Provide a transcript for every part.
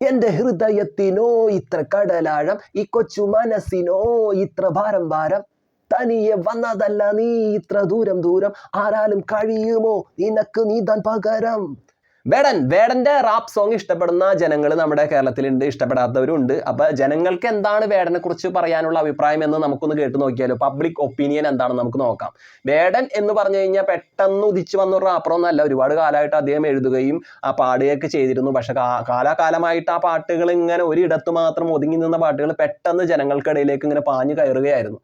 എന്റെ ഹൃദയത്തിനോ ഇത്ര കടലാഴം ഈ കൊച്ചു മനസ്സിനോ ഇത്ര ഭാരം ഭാരം. തനിയെ വന്നതല്ല നീ ഇത്ര ദൂരം ദൂരം. ആരാലും കഴിയുമോ? നിനക്ക് നീതാൻ പകരം. വേടൻ വേടന്റെ റാപ്പ് സോങ് ഇഷ്ടപ്പെടുന്ന ജനങ്ങൾ നമ്മുടെ കേരളത്തിലുണ്ട് ഇഷ്ടപ്പെടാത്തവരുണ്ട്. അപ്പൊ ജനങ്ങൾക്ക് എന്താണ് വേടനെ കുറിച്ച് പറയാനുള്ള അഭിപ്രായം എന്ന് നമുക്കൊന്ന് കേട്ട് നോക്കിയാലോ. പബ്ലിക് ഒപ്പീനിയൻ എന്താണെന്ന് നമുക്ക് നോക്കാം. വേടൻ എന്ന് പറഞ്ഞു കഴിഞ്ഞാൽ പെട്ടെന്ന് ഉദിച്ചു വന്ന ഒരു റാപ്പറൊന്നല്ല ഒരുപാട് കാലമായിട്ട് അദ്ദേഹം എഴുതുകയും ആ പാടുകയൊക്കെ ചെയ്തിരുന്നു. പക്ഷെ കാലാകാലമായിട്ട് ആ പാട്ടുകൾ ഇങ്ങനെ ഒരിടത്ത് മാത്രം ഒതുങ്ങി നിന്ന പാട്ടുകൾ പെട്ടെന്ന് ജനങ്ങൾക്കിടയിലേക്ക് ഇങ്ങനെ പാഞ്ഞു കയറുകയായിരുന്നു.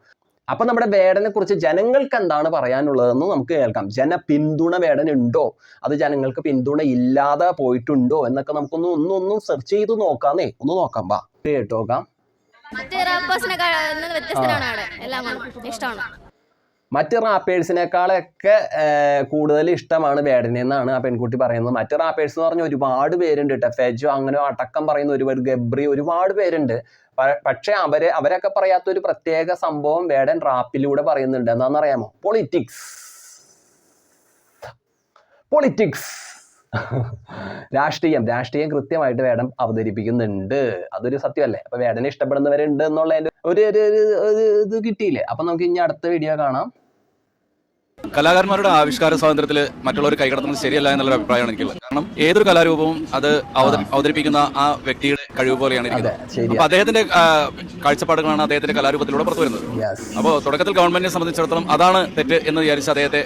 അപ്പൊ നമ്മുടെ വേടനെ കുറിച്ച് ജനങ്ങൾക്ക് എന്താണ് പറയാനുള്ളതെന്ന് നമുക്ക് കേൾക്കാം. ജന പിന്തുണ വേടൻ ഉണ്ടോ അത് ജനങ്ങൾക്ക് പിന്തുണ ഇല്ലാതെ പോയിട്ടുണ്ടോ? എന്നൊക്കെ നമുക്കൊന്ന് ഒന്ന് സെർച്ച് ചെയ്ത് നോക്കാന്നേ. ഒന്ന് നോക്കാം ബാ കേട്ട് നോക്കാം മറ്റേ എല്ലാം മറ്റ് റാപ്പേഴ്സിനേക്കാളൊക്കെ കൂടുതൽ ഇഷ്ടമാണ് വേടനെ എന്നാണ് ആ പെൺകുട്ടി പറയുന്നത്. മറ്റ് റാപ്പേഴ്സ് എന്ന് പറഞ്ഞാൽ ഒരുപാട് പേരുണ്ട് കേട്ടോ ഫെജോ അങ്ങനെ അടക്കം പറയുന്ന ഒരുപാട് ഗബ്രി ഒരുപാട് പേരുണ്ട്. പക്ഷെ അവർ അവരൊക്കെ പറയാത്ത ഒരു പ്രത്യേക സംഭവം വേടൻ റാപ്പിലൂടെ പറയുന്നുണ്ട്. എന്താണെന്നറിയാമോ? പൊളിറ്റിക്സ് പൊളിറ്റിക്സ് രാഷ്ട്രീയം രാഷ്ട്രീയം കൃത്യമായിട്ട് വേടം അവതരിപ്പിക്കുന്നുണ്ട്. അതൊരു സത്യമല്ലേ? അപ്പൊ വേടനെ ഇഷ്ടപ്പെടുന്നവരുണ്ട് എന്നുള്ളതിന്റെ ഒരു ഒരു ഇത് കിട്ടിയില്ലേ? അപ്പൊ നമുക്ക് ഇനി അടുത്ത വീഡിയോ കാണാം. കലാകാരന്മാരുടെ ആവിഷ്കാര സ്വാതന്ത്ര്യത്തിൽ മറ്റുള്ളവർ കൈകടത്തുന്നത് ശരിയല്ല എന്നുള്ള അഭിപ്രായമാണ് എനിക്കുള്ളത്. കാരണം ഏതൊരു കലാരൂപവും അത് അവതരി- അവതരിപ്പിക്കുന്ന ആ വ്യക്തിയുടെ കഴിവ് പോലെയാണ് ഇരിക്കുന്നത്. അപ്പൊ അദ്ദേഹത്തിന്റെ കാഴ്ചപ്പാടുകളാണ് അദ്ദേഹത്തിന്റെ കലാരൂപത്തിലൂടെ പുറത്തു വരുന്നത് അപ്പോ അപ്പോൾ തുടക്കത്തിൽ ഗവൺമെന്റിനെ സംബന്ധിച്ചിടത്തോളം അതാണ് തെറ്റ് എന്ന് വിചാരിച്ച് അദ്ദേഹത്തെ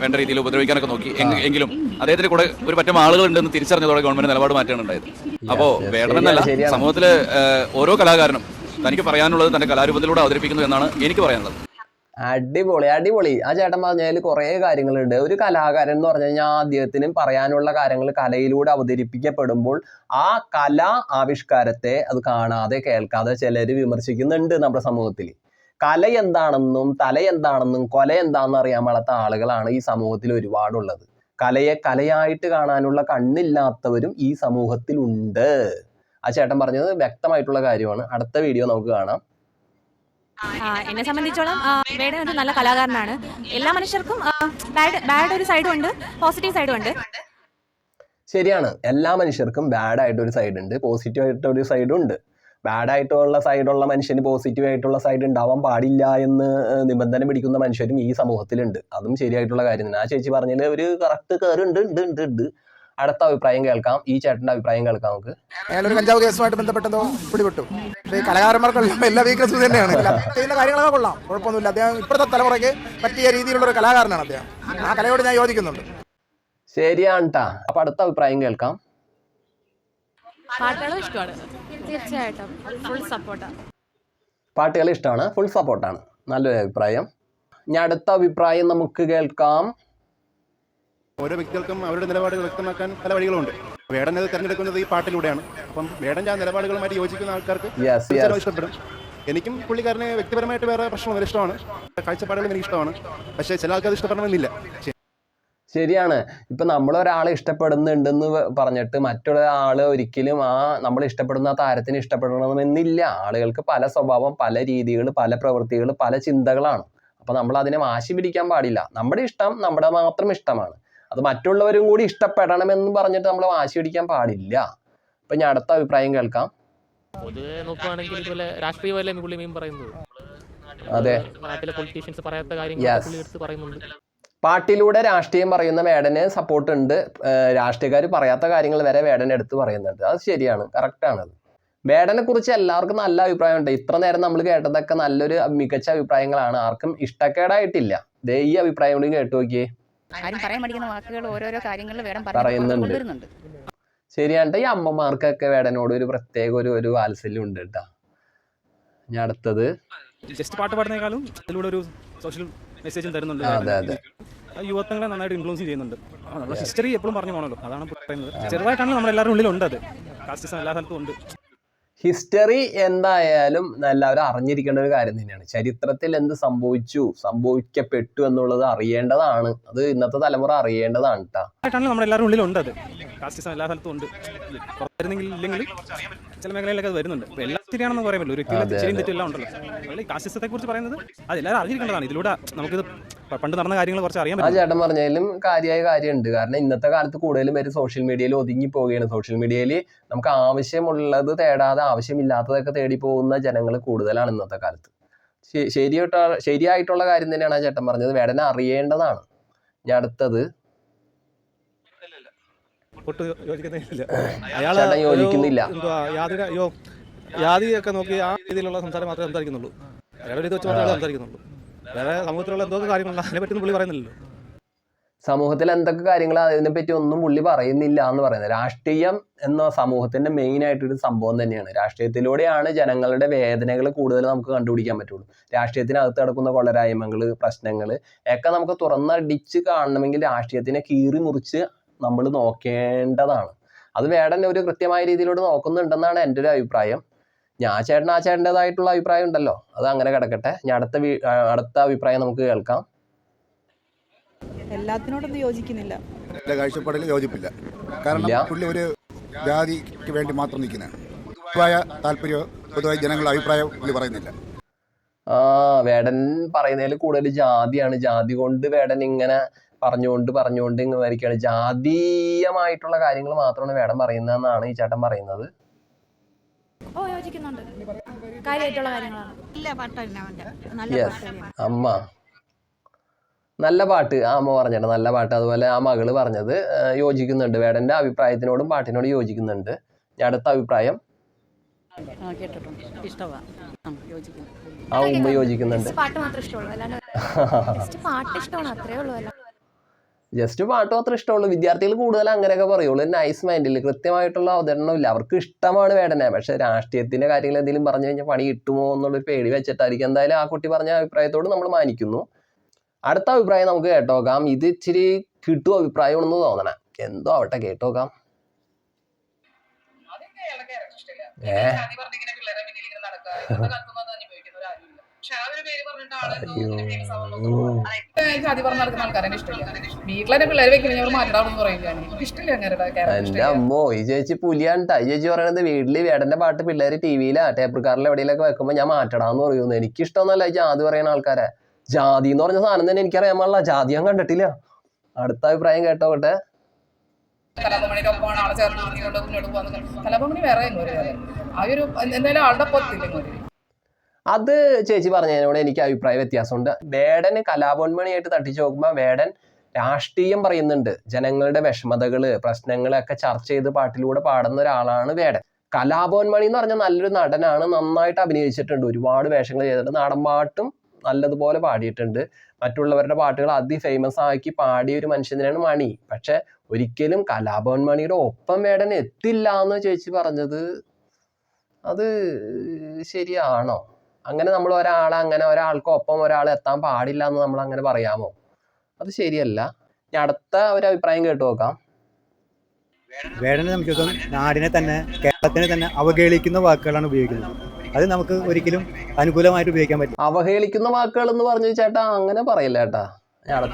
വേണ്ട രീതിയിൽ ഉപദ്രവിക്കാനൊക്കെ നോക്കി. എങ്- എങ്കിലും അദ്ദേഹത്തിന്റെ കൂടെ ഒരു പറ്റം ആളുകൾ ഉണ്ടെന്ന് തിരിച്ചറിഞ്ഞതോടെ ഗവൺമെന്റ് നിലപാട് മാറ്റാണ് ഉണ്ടായത് അപ്പോ. വേണമെന്നല്ല. സമൂഹത്തിൽ ഓരോ കലാകാരനും തനിക്ക് പറയാനുള്ളത് തന്റെ കലാരൂപത്തിലൂടെ അവതരിപ്പിക്കുന്നു എന്നാണ് എനിക്ക് പറയാനുള്ളത്. അടിപൊളി അടിപൊളി. ആ ചേട്ടൻ പറഞ്ഞതിൽ കുറേ കാര്യങ്ങളുണ്ട്. ഒരു കലാകാരൻ എന്ന് പറഞ്ഞു കഴിഞ്ഞാൽ അദ്ദേഹത്തിന് പറയാനുള്ള കാര്യങ്ങൾ കലയിലൂടെ അവതരിപ്പിക്കപ്പെടുമ്പോൾ ആ കലാ ആവിഷ്കാരത്തെ അത് കാണാതെ കേൾക്കാതെ ചിലർ വിമർശിക്കുന്നുണ്ട് നമ്മുടെ സമൂഹത്തിൽ. കല എന്താണെന്നും തല എന്താണെന്നും കൊല എന്താണെന്നും അറിയാൻ പാടാത്ത ആളുകളാണ് ഈ സമൂഹത്തിൽ ഒരുപാടുള്ളത്. കലയെ കലയായിട്ട് കാണാനുള്ള കണ്ണില്ലാത്തവരും ഈ സമൂഹത്തിലുണ്ട്. ആ ചേട്ടൻ പറഞ്ഞത് വ്യക്തമായിട്ടുള്ള കാര്യമാണ്. അടുത്ത വീഡിയോ നമുക്ക് കാണാം. എന്നെ സംബന്ധിച്ചോളം വേടൻ ഒരു നല്ല കലാകാരനാണ്. എല്ലാ മനുഷ്യർക്കും ബാഡ് ബാഡ് ഒരു സൈഡും ഉണ്ട് പോസിറ്റീവ് സൈഡും ഉണ്ട്. ശരിയാണ്. എല്ലാ മനുഷ്യർക്കും ബാഡ് ആയിട്ട് ഒരു സൈഡ് ഉണ്ട് പോസിറ്റീവ് ആയിട്ട് ഒരു സൈഡും ഉണ്ട്. ബാഡ് ആയിട്ടുള്ള സൈഡുള്ള മനുഷ്യന് പോസിറ്റീവ് ആയിട്ടുള്ള സൈഡ് ഉണ്ടാവാൻ പാടില്ല എന്ന് നിബന്ധന പിടിക്കുന്ന മനുഷ്യരും ഈ സമൂഹത്തിലുണ്ട്. അതും ശരിയായിട്ടുള്ള കാര്യം തന്നെ. ആ ചേച്ചി പറഞ്ഞതിൽ ഒരു കറക്റ്റ് കയറുണ്ട് ഉണ്ട് ഉണ്ട് ഉണ്ട് അടുത്ത അഭിപ്രായം കേൾക്കാം. ഈ ചേട്ടന്റെ അഭിപ്രായം കേൾക്കാം നമുക്ക്. ഒരു കഞ്ചാവ് കേസുമായിട്ട് ബന്ധപ്പെട്ടതോ? പിടിപെട്ടു. കലാകാരന്മാർക്കെല്ലാം എല്ലാ വീക്ക്നസ് തന്നെയാണ്. ചെയ്യുന്ന കാര്യങ്ങളൊക്കെ കൊള്ളാം. കുഴപ്പമൊന്നുമില്ല. അദ്ദേഹം ഇപ്പോഴത്തെ തലമുറയ്ക്ക് പറ്റിയ രീതിയിലുള്ള ഒരു കലാകാരനാണ് അദ്ദേഹം. ആ കലയോട് ഞാൻ യോജിക്കുന്നുണ്ട്. ശരിയാണ് ട്ടാ. അപ്പൊ അടുത്ത അഭിപ്രായം കേൾക്കാം. പാട്ടുകളും ഇഷ്ടമാണ്. തീർച്ചയായിട്ടും. ഫുൾ സപ്പോർട്ടാണ് പാട്ടുകൾ ഇഷ്ടമാണ്. ഫുൾ സപ്പോർട്ടാണ് നല്ലൊരു അഭിപ്രായം. ഞാൻ അടുത്ത അഭിപ്രായം നമുക്ക് കേൾക്കാം. ഓരോ വ്യക്തികൾക്കും അവരുടെ നിലപാടുകൾ വ്യക്തമാക്കാൻ പല വഴികളുണ്ട്. വേടൻ അത് തിരഞ്ഞെടുക്കുന്നത് ഈ പാട്ടിലൂടെയാണ്. അപ്പം വേടൻ ആ നിലപാടുകളുമായിട്ട് യോജിക്കുന്ന ആൾക്കാർക്ക് ഇഷ്ടപ്പെടും. എനിക്കും പുള്ളിക്കാരനെ വ്യക്തിപരമായിട്ട് വേറെ പ്രശ്നമൊന്നും ഇഷ്ടമാണ് കാഴ്ചപ്പാടുകളും എനിക്ക് ഇഷ്ടമാണ്. പക്ഷേ ചില ആൾക്കാർ ഇഷ്ടപ്പെടണമെന്നില്ല. ശരിയാണ്. ഇപ്പൊ നമ്മൾ ഒരാളെ ഇഷ്ടപ്പെടുന്നുണ്ടെന്ന് പറഞ്ഞിട്ട് മറ്റുള്ള ഒരിക്കലും ആ നമ്മൾ ഇഷ്ടപ്പെടുന്ന ആ താരത്തിന് ഇഷ്ടപ്പെടണമെന്നില്ല. ആളുകൾക്ക് പല സ്വഭാവം പല രീതികൾ പല പ്രവൃത്തികൾ പല ചിന്തകളാണ്. അപ്പൊ നമ്മൾ അതിനെ വാശി പിടിക്കാൻ പാടില്ല. നമ്മുടെ ഇഷ്ടം നമ്മുടെ മാത്രം ഇഷ്ടമാണ്. അത് മറ്റുള്ളവരും കൂടി ഇഷ്ടപ്പെടണമെന്ന് പറഞ്ഞിട്ട് നമ്മൾ വാശി പിടിക്കാൻ പാടില്ല. അപ്പൊ ഞാൻ അടുത്ത അഭിപ്രായം കേൾക്കാം. പൊതുവെ നോക്കുകയാണെങ്കിൽ രാഷ്ട്രീയമല്ലേ പുള്ളി മീൻ പറയുന്നത്. അതെ. നാട്ടിലെ പൊളിറ്റീഷ്യൻസ് പറയാത്ത കാര്യങ്ങൾ പുള്ളി എടുത്ത് പറയുന്നുണ്ട്. പാട്ടിലൂടെ രാഷ്ട്രീയം പറയുന്ന മേഡന് സപ്പോർട്ട് ഉണ്ട് രാഷ്ട്രീയക്കാർ പറയാത്ത കാര്യങ്ങൾ വരെ മേഡൻ എടുത്ത് പറയുന്നുണ്ട്. അത് ശരിയാണ്. കറക്റ്റാണ് അത്. വേടനെ കുറിച്ച് എല്ലാവർക്കും നല്ല അഭിപ്രായമുണ്ട്. ഇത്ര നേരം നമ്മൾ കേട്ടതൊക്കെ നല്ലൊരു മികച്ച അഭിപ്രായങ്ങളാണ്. ആർക്കും ഇഷ്ടക്കേടായിട്ടില്ല. ദേ ഈ അഭിപ്രായം കൂടി കേട്ടു നോക്കിയേ. ആരും പറയാൻ പഠിക്കുന്ന വാക്കുകൾ ഓരോരോ പറയുന്നുണ്ട്. ശരിയാണ്. ഈ അമ്മമാർക്കൊക്കെ വേടനോട് ഒരു പ്രത്യേക ഒരു ഒരു വാത്സല്യം ഉണ്ട് കേട്ടാ. ഞാൻ അടുത്തത്. ജസ്റ്റ് പാട്ട് പാടുന്നേക്കാളും അതിലൂടെ ഒരു സോഷ്യൽ മെസ്സേജും തരുന്നുണ്ട്. യുവത്വങ്ങളെ നന്നായിട്ട് ഇൻഫ്ലുവൻസ് ചെയ്യുന്നുണ്ട്. നമ്മുടെ ഹിസ്റ്ററി എപ്പോഴും പറഞ്ഞു പോകണല്ലോ അതാണ് പറയുന്നത്. ചെറുതായിട്ടാണ് നമ്മളെല്ലാവരുടെ ഉള്ളിലുണ്ട് അത്. കാസ്റ്റിസം എല്ലാ സ്ഥലത്തും ഉണ്ട്. ഹിസ്റ്ററി എന്തായാലും എല്ലാവരും അറിഞ്ഞിരിക്കേണ്ട ഒരു കാര്യം തന്നെയാണ്. ചരിത്രത്തിൽ എന്ത് സംഭവിച്ചു സംഭവിക്കപ്പെട്ടു എന്നുള്ളത് അറിയേണ്ടതാണ്. അത് ഇന്നത്തെ തലമുറ അറിയേണ്ടതാണ് കേട്ടോ നമ്മുടെ എല്ലാവരുടെ ഉള്ളിലുണ്ട് അത്. കാസ്റ്റിസം എല്ലാ സ്ഥലത്തും ഉണ്ട്. പുറത്തിരുന്നെങ്കിൽ ഇല്ലെങ്കിൽ ചില മേഖലയിലൊക്കെ അത് വരുന്നുണ്ട്. ഇപ്പോൾ എല്ലാം ശരിയാണെന്ന് പറയാൻ പറ്റില്ല. ഒരു വ്യക്തിയിലെ അതെ, ശരിയും തെറ്റും എല്ലാം ഉണ്ടല്ലോ. അതുകൊണ്ട് ഈ കാസ്റ്റിസത്തെ കുറിച്ച് പറയുന്നത് അത് എല്ലാവരും അറിഞ്ഞിരിക്കേണ്ടതാണ്. ഇതിലൂടെ നമുക്കിത് പണ്ട് നടന്ന കാര്യങ്ങൾ കുറച്ച് അറിയാൻ ആ പറ്റും ചേട്ടൻ പറഞ്ഞാലും കാര്യമായ കാര്യമുണ്ട്. കാരണം ഇന്നത്തെ കാലത്ത് കൂടുതലും പേര് സോഷ്യൽ മീഡിയയിൽ ഒതുങ്ങി പോവുകയാണ്. സോഷ്യൽ മീഡിയയിൽ നമുക്ക് ആവശ്യമുള്ളത് തേടാതെ ആവശ്യമില്ലാത്തതൊക്കെ തേടി പോകുന്ന ജനങ്ങൾ കൂടുതലാണ് ഇന്നത്തെ കാലത്ത്. ശരിയായിട്ട ശരിയായിട്ടുള്ള കാര്യം തന്നെയാണ് ആ ചേട്ടൻ പറഞ്ഞത്. വേടനെ അറിയേണ്ടതാണ്. ഞാൻ അടുത്തത്. ചേട്ടൻ യോജിക്കുന്നില്ല. യാതൊരു യാതിയൊക്കെ നോക്കി ആ രീതിയിലുള്ള സംസാരം മാത്രമേ സംസാരിക്കുന്നുള്ളൂ. അയാളുടെ ഇത് വെച്ച് മാത്രമേ സംസാരിക്കുന്നുള്ളൂ. വേറെ സമൂഹത്തിലുള്ള എന്തൊക്കെ കാര്യങ്ങളുണ്ട് അതിനെ പറ്റി പറയുന്നില്ലല്ലോ. സമൂഹത്തിൽ എന്തൊക്കെ കാര്യങ്ങൾ അതിനെപ്പറ്റി ഒന്നും പുള്ളി പറയുന്നില്ല എന്ന് പറയുന്നത്. രാഷ്ട്രീയം എന്ന സമൂഹത്തിന്റെ മെയിൻ ആയിട്ടൊരു സംഭവം തന്നെയാണ്. രാഷ്ട്രീയത്തിലൂടെയാണ് ജനങ്ങളുടെ വേദനകൾ കൂടുതൽ നമുക്ക് കണ്ടുപിടിക്കാൻ പറ്റുള്ളൂ. രാഷ്ട്രീയത്തിനകത്ത് നടക്കുന്ന കൊളരായ്മകൾ പ്രശ്നങ്ങൾ ഒക്കെ നമുക്ക് തുറന്നടിച്ച് കാണണമെങ്കിൽ രാഷ്ട്രീയത്തിനെ കീറി മുറിച്ച് നമ്മൾ നോക്കേണ്ടതാണ്. അത് വേടൻ ഒരു കൃത്യമായ രീതിയിലൂടെ നോക്കുന്നുണ്ടെന്നാണ് എന്റെ ഒരു അഭിപ്രായം. ഞാൻ ചേട്ടൻ ആ ചേട്ടന്റെതായിട്ടുള്ള അഭിപ്രായം ഉണ്ടല്ലോ. അത് അങ്ങനെ കിടക്കട്ടെ. ഞാൻ അടുത്ത വീ- അടുത്ത അഭിപ്രായം നമുക്ക് കേൾക്കാം. എല്ലാത്തിനോടൊന്നും യോജിക്കുന്നില്ല. എന്റെ കാഴ്ചപ്പാടിൽ യോജിപ്പില്ല. കാരണം. പുള്ളി ഒരു ജാതിക്ക് വേണ്ടി മാത്രം നിൽക്കുന്നതാണ് പൊതുവായ താല്പര്യമോ പൊതുവായ ജനങ്ങളുടെ അഭിപ്രായം പുള്ളി പറയുന്നില്ല. ആ വേടൻ പറയുന്നതിൽ കൂടുതൽ ജാതിയാണ്. ജാതി കൊണ്ട് വേടൻ ഇങ്ങനെ പറഞ്ഞുകൊണ്ട് പറഞ്ഞുകൊണ്ട് ഇങ്ങനെ വരികയാണ് ജാതീയമായിട്ടുള്ള കാര്യങ്ങൾ മാത്രമാണ് വേടൻ പറയുന്നതെന്നാണ് ഈ ചേട്ടൻ പറയുന്നത്. ഓ യോജിക്കുന്നുണ്ട്. കാര്യമായിട്ടുള്ള കാര്യങ്ങളാണ്. അമ്മ. നല്ല പാട്ട്. ആ അമ്മ പറഞ്ഞിട്ട് നല്ല പാട്ട്. അതുപോലെ ആ മകൾ പറഞ്ഞത് യോജിക്കുന്നുണ്ട്. വേടന്റെ അഭിപ്രായത്തിനോടും പാട്ടിനോടും യോജിക്കുന്നുണ്ട്. ഞാൻ അടുത്ത അഭിപ്രായം? ആ ഉമ്മ യോജിക്കുന്നുണ്ട്. പാട്ട് മാത്രമേ ഇഷ്ടമുള്ളൂ. പാട്ട് ഇഷ്ടമാണ്. അത്രേ ഉള്ളൂ. അല്ല ജസ്റ്റ് പാട്ട് മാത്രം ഇഷ്ടമുള്ളൂ. വിദ്യാർത്ഥികൾ കൂടുതൽ അങ്ങനെയൊക്കെ പറയുള്ളൂ. നൈസ് മൈൻഡിൽ കൃത്യമായിട്ടുള്ള അവതരണമില്ല അവർക്ക് ഇഷ്ടമാണ് വേടനെ. പക്ഷെ രാഷ്ട്രീയത്തിന്റെ കാര്യങ്ങൾ എന്തെങ്കിലും പറഞ്ഞു കഴിഞ്ഞാൽ പണി കിട്ടുമോ എന്നുള്ളൊരു പേടി വെച്ചിട്ടായിരിക്കും. എന്തായാലും ആ കുട്ടി പറഞ്ഞ അഭിപ്രായത്തോട് നമ്മൾ മാനിക്കുന്നു. അടുത്ത അഭിപ്രായം നമുക്ക് കേട്ടോക്കാം. ഇത് ഇച്ചിരി കിട്ടും അഭിപ്രായമാണെന്ന് തോന്നണേ. എന്തോ ആവട്ടെ കേട്ടോക്കാം. ഏ? അയ്യോ. ജാതി പറഞ്ഞ നടക്കുന്ന ആൾക്കാരെ ഇഷ്ടമില്ല. വീട്ടിലെ പിള്ളേർ വെക്കുന്ന ഞങ്ങൾ മാറ്റണമെന്ന് പറയും ഞാൻ ഇഷ്ടമില്ല അങ്ങനെ അമ്മോ ഈ ചേച്ചി പുലിയാണ്. ഈ ചേച്ചി പറയണത് വീട്ടിൽ വേടന്റെ പാട്ട് പിള്ളേര് ടി വിയിലാ ടേപ്പ് കാറിൽ എവിടെയെങ്കിലൊക്കെ വെക്കുമ്പോ ഞാൻ മാറ്റടാന്ന് പറയുന്നു. എനിക്ക് ഇഷ്ടമൊന്നുമല്ല ഈ ജാതി പറയുന്ന ആൾക്കാരെ. ജാതി എന്ന് പറഞ്ഞ സാധനം തന്നെ എനിക്കറിയാൻ പാടില്ല. ജാതി ഞാൻ കണ്ടിട്ടില്ല. അടുത്ത അഭിപ്രായം കേട്ടോട്ടെ കലാഭവണിയുടെ ഒപ്പമാണ്. ആളെ ചേർന്ന് മുന്നോട്ട് പോകുന്നത് കലാഭവണി വേറെ ഒരു ആ ഒരു എന്തായാലും ആളുടെ ഒപ്പത്തില്ല ഇങ്ങോട്ട്? അത് ചേച്ചി പറഞ്ഞതിനോട് എനിക്ക് അഭിപ്രായ വ്യത്യാസമുണ്ട്. വേടന് കലാപോന്മണിയായിട്ട് തട്ടിച്ചു നോക്കുമ്പോൾ വേടൻ രാഷ്ട്രീയം പറയുന്നുണ്ട്. ജനങ്ങളുടെ വിഷമതകൾ പ്രശ്നങ്ങളൊക്കെ ചർച്ച ചെയ്ത് പാട്ടിലൂടെ പാടുന്ന ഒരാളാണ് വേടൻ. കലാഭവൻമണി എന്ന് പറഞ്ഞ നല്ലൊരു നടനാണ് നന്നായിട്ട് അഭിനയിച്ചിട്ടുണ്ട്. ഒരുപാട് വേഷങ്ങൾ ചെയ്തിട്ടുണ്ട്. നാടൻ പാട്ടും നല്ലതുപോലെ പാടിയിട്ടുണ്ട്. മറ്റുള്ളവരുടെ പാട്ടുകൾ അതി ഫേമസ് ആക്കി പാടിയ ഒരു മനുഷ്യൻ തന്നെയാണ് മണി. പക്ഷെ ഒരിക്കലും കലാഭവൻ മണിയുടെ ഒപ്പം വേടൻ എത്തില്ല എന്ന് ചേച്ചി പറഞ്ഞത് അത് ശരിയാണോ? അങ്ങനെ നമ്മൾ ഒരാളെ അങ്ങനെ ഒരാൾക്ക് ഒപ്പം ഒരാൾ എത്താൻ പാടില്ല എന്ന് നമ്മൾ അങ്ങനെ പറയാമോ? അത് ശരിയല്ല. ഞാൻ അടുത്ത ഒരു അഭിപ്രായം കേട്ടു നോക്കാം. വേടനെ സംബന്ധിച്ചിടത്തോളം നാടിനെ തന്നെ കേരളത്തിനെ തന്നെ അവഹേളിക്കുന്ന വാക്കുകളാണ് ഉപയോഗിക്കുന്നത്. അത് നമുക്ക് ഒരിക്കലും അനുകൂലമായിട്ട് ഉപയോഗിക്കാൻ പറ്റില്ല. അവഹേളിക്കുന്ന വാക്കുകൾ എന്ന് പറഞ്ഞു ചേട്ടാ അങ്ങനെ പറയില്ല ചേട്ടാ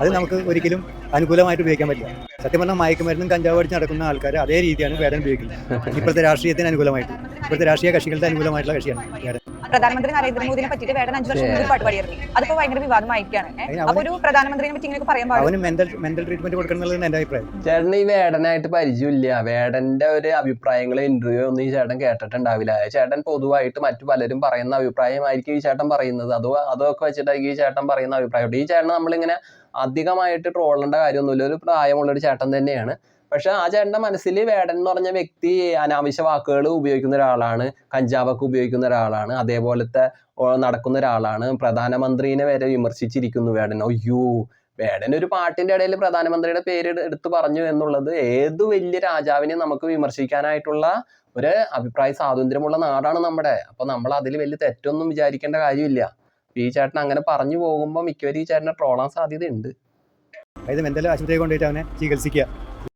അത് നമുക്ക് ഒരിക്കലും അനുകൂലമായിട്ട് ഉപയോഗിക്കാൻ പറ്റില്ല. സത്യം പറഞ്ഞാൽ മയക്കുമരുന്നും കഞ്ചാവ് അടിച്ച് നടക്കുന്ന ആൾക്കാർ അതേ രീതിയാണ് വേടൻ ഉപയോഗിക്കുന്നത്. ഇപ്പോഴത്തെ രാഷ്ട്രീയത്തിന് അനുകൂലമായിട്ട്. ഇപ്പോഴത്തെ രാഷ്ട്രീയ കക്ഷികളുടെ അനുകൂലമായിട്ടുള്ള കക്ഷിയാണ് വേടൻ. പ്രധാനമന്ത്രി നരേന്ദ്രമോദിനെ പറ്റിയിട്ട് വേടൻ അഞ്ചു വർഷം മുമ്പ് പാട്ട് പാടിയിരുന്നു അതിപ്പോ ഭയങ്കര വിവാദമായിരിക്കാണ് അപ്പൊ ഒരു പ്രധാനമന്ത്രിനെ പറ്റി ഇങ്ങനെ പറയാൻ പാടില്ല. അവന് മെന്റൽ മെന്റൽ ട്രീറ്റ്മെന്റ് കൊടുക്കണം എന്റെ അഭിപ്രായം. ചേട്ടന് ഈ വേടനായിട്ട് പരിചയമില്ല. വേടന്റെ ഒരു അഭിപ്രായങ്ങൾ ഇന്റർവ്യൂ ഒന്നും ഈ ചേട്ടൻ കേട്ടിട്ടുണ്ടാവില്ല. ചേട്ടൻ പൊതുവായിട്ട് മറ്റു പലരും പറയുന്ന അഭിപ്രായമായിരിക്കും ഈ ചേട്ടൻ പറയുന്നത്. അതോ അതൊക്കെ വെച്ചിട്ടായിരിക്കും ഈ ചേട്ടൻ പറയുന്ന അഭിപ്രായം. ഈ ചേട്ടൻ നമ്മളിങ്ങനെ അധികമായിട്ട് ട്രോളേണ്ട കാര്യമൊന്നുമില്ല. ഒരു പ്രായമുള്ള ഒരു ചേട്ടൻ തന്നെയാണ്. പക്ഷെ ആ ചേട്ടന്റെ മനസ്സിൽ വേടൻ എന്ന് പറഞ്ഞ വ്യക്തി അനാവശ്യ വാക്കുകൾ ഉപയോഗിക്കുന്ന ഒരാളാണ് കഞ്ചാവൊക്കെ ഉപയോഗിക്കുന്ന ഒരാളാണ് അതേപോലത്തെ നടക്കുന്ന ഒരാളാണ്. പ്രധാനമന്ത്രിനെ വരെ വിമർശിച്ചിരിക്കുന്നു വേടൻ. അയ്യോ വേടൻ ഒരു പാട്ടിന്റെ ഇടയിൽ പ്രധാനമന്ത്രിയുടെ പേര് എടുത്തു പറഞ്ഞു എന്നുള്ളത് ഏത് വലിയ രാജാവിനെ നമുക്ക് വിമർശിക്കാനായിട്ടുള്ള ഒരു അഭിപ്രായ സ്വാതന്ത്ര്യമുള്ള നാടാണ് നമ്മുടെ. അപ്പോൾ നമ്മൾ അതിൽ വലിയ തെറ്റൊന്നും വിചാരിക്കേണ്ട കാര്യമില്ല. ഈ ചേട്ടൻ അങ്ങനെ പറഞ്ഞു പോകുമ്പോൾ മിക്കവരും ഈ ചേട്ടനെ ട്രോളാൻ സാധ്യതയുണ്ട്. അതായത് ആശുപത്രിയിൽ കൊണ്ടുപോയിട്ട് അവനെ ചികിത്സിക്കുക.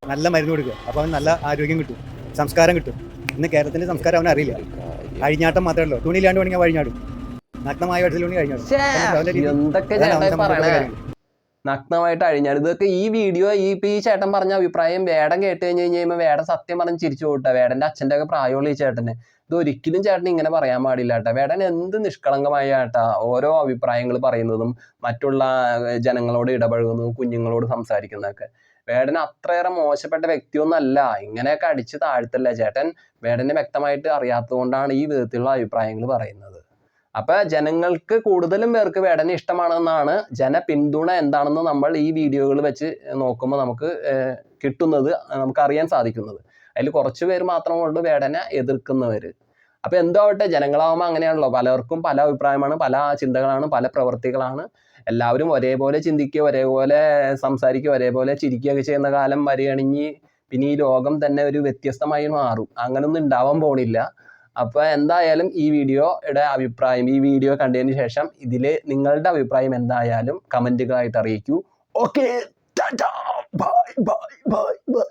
നല്ല മരുന്ന് കൊടുക്കുക. അപ്പോൾ അവന് നല്ല ആരോഗ്യം കിട്ടും. സംസ്കാരം കിട്ടും. ഇന്ന് കേരളത്തിന്റെ സംസ്കാരം അവൻ അറിയില്ല. അഴിഞ്ഞാട്ടം മാത്രമേ ഉള്ളൂ. തുണിയില്ലാണ്ട് വേണമെങ്കിൽ അഴിഞ്ഞാടും. നഗ്നമായ സംബന്ധിച്ചിടത്തോളം കാര്യം. നഗ്നമായിട്ട് അഴിഞ്ഞാൽ ഇതൊക്കെ ഈ വീഡിയോ ഈ പി ഈ ചേട്ടൻ പറഞ്ഞ അഭിപ്രായം വേടം കേട്ട് കഴിഞ്ഞ് കഴിഞ്ഞാൽ വേടം സത്യം പറഞ്ഞ് ചിരിച്ചു പോട്ടെ വേടന്റെ അച്ഛന്റെ ഒക്കെ പ്രായമുള്ള ഈ ചേട്ടന്. ഇത് ഒരിക്കലും ചേട്ടൻ ഇങ്ങനെ പറയാൻ പാടില്ല കേട്ടോ. വേടൻ എന്ത് നിഷ്കളങ്കമായ കേട്ടാ ഓരോ അഭിപ്രായങ്ങൾ പറയുന്നതും മറ്റുള്ള ജനങ്ങളോട് ഇടപഴകുന്നതും കുഞ്ഞുങ്ങളോട് സംസാരിക്കുന്നതൊക്കെ. വേടൻ അത്രയേറെ മോശപ്പെട്ട വ്യക്തിയൊന്നല്ല. ഇങ്ങനെയൊക്കെ അടിച്ച് താഴ്ത്തല്ല ചേട്ടൻ? വേടനെ വ്യക്തമായിട്ട് അറിയാത്തത് കൊണ്ടാണ് ഈ വിധത്തിലുള്ള അഭിപ്രായങ്ങൾ പറയുന്നത്. അപ്പൊ ജനങ്ങൾക്ക് കൂടുതലും പേർക്ക് വേടനെ ഇഷ്ടമാണെന്നാണ് ജന പിന്തുണ എന്താണെന്ന് നമ്മൾ ഈ വീഡിയോകൾ വെച്ച് നോക്കുമ്പോൾ നമുക്ക് കിട്ടുന്നത് നമുക്ക് അറിയാൻ സാധിക്കുന്നത്. അതിൽ കുറച്ച് പേര് മാത്രമേ ഉള്ളൂ വേടനെ എതിർക്കുന്നവർ അപ്പൊ എന്തോ ആവട്ടെ ജനങ്ങളാവുമ്പോൾ അങ്ങനെയാണല്ലോ. പലർക്കും പല അഭിപ്രായമാണ് പല ചിന്തകളാണ് പല പ്രവൃത്തികളാണ് എല്ലാവരും ഒരേപോലെ ചിന്തിക്കുക ഒരേപോലെ സംസാരിക്കുക ഒരേപോലെ ചിരിക്കുകയൊക്കെ ചെയ്യുന്ന കാലം വരികയാണെങ്കിൽ പിന്നെ ഈ ലോകം തന്നെ ഒരു വ്യത്യസ്തമായി മാറും. അങ്ങനൊന്നും ഉണ്ടാവാൻ പോണില്ല. അപ്പോൾ എന്തായാലും ഈ വീഡിയോയുടെ അഭിപ്രായം ഈ വീഡിയോ കണ്ടതിന് ശേഷം ഇതിൽ നിങ്ങളുടെ അഭിപ്രായം എന്തായാലും കമന്റുകളായിട്ട് അറിയിക്കൂ. Okay bye bye bye bye